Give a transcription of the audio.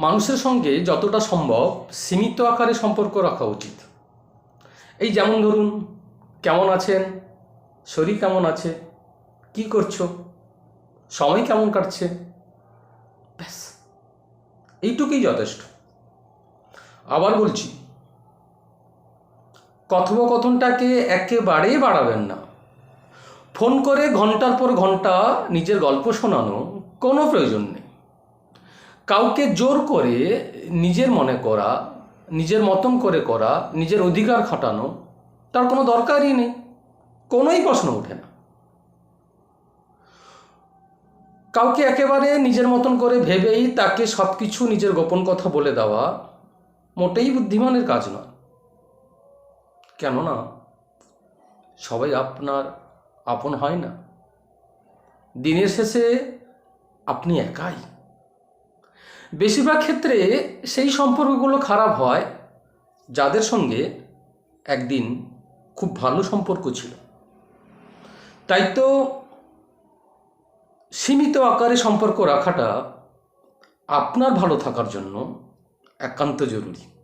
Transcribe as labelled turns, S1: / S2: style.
S1: মানুষের সঙ্গে যতটা সম্ভব সীমিত আকারে সম্পর্ক রাখা উচিত। এই যেমন ধরুন, কেমন আছেন? শরীর কেমন আছে? কি করছ? সময় কেমন কাটছে? ব্যাস, এইটুকুই যথেষ্ট। আবার বলছি, কথোপকথনটাকে একেবারেই বাড়াবেন না। ফোন করে ঘণ্টার পর ঘণ্টা নিজের গল্প শোনানো কোনো প্রয়োজন নেই। কাউকে জোর করে নিজের মনে করা, নিজের মতন করে করা, নিজের অধিকার খাটানো, তার কোনো দরকারই নেই। কোনোই প্রশ্ন ওঠে না। কাউকে একেবারে নিজের মতন করে ভেবেই তাকে সব কিছু নিজের গোপন কথা বলে দেওয়া মোটেই বুদ্ধিমানের কাজ নয়। কেননা, সবাই আপনার আপন হয় না। দিনের শেষে আপনি একাই। বেশিরভাগ ক্ষেত্রে সেই সম্পর্কগুলো খারাপ হয় যাদের সঙ্গে একদিন খুব ভালো সম্পর্ক ছিল। তাই তো সীমিত আকারে সম্পর্ক রাখাটা আপনার ভালো থাকার জন্য একান্ত জরুরি।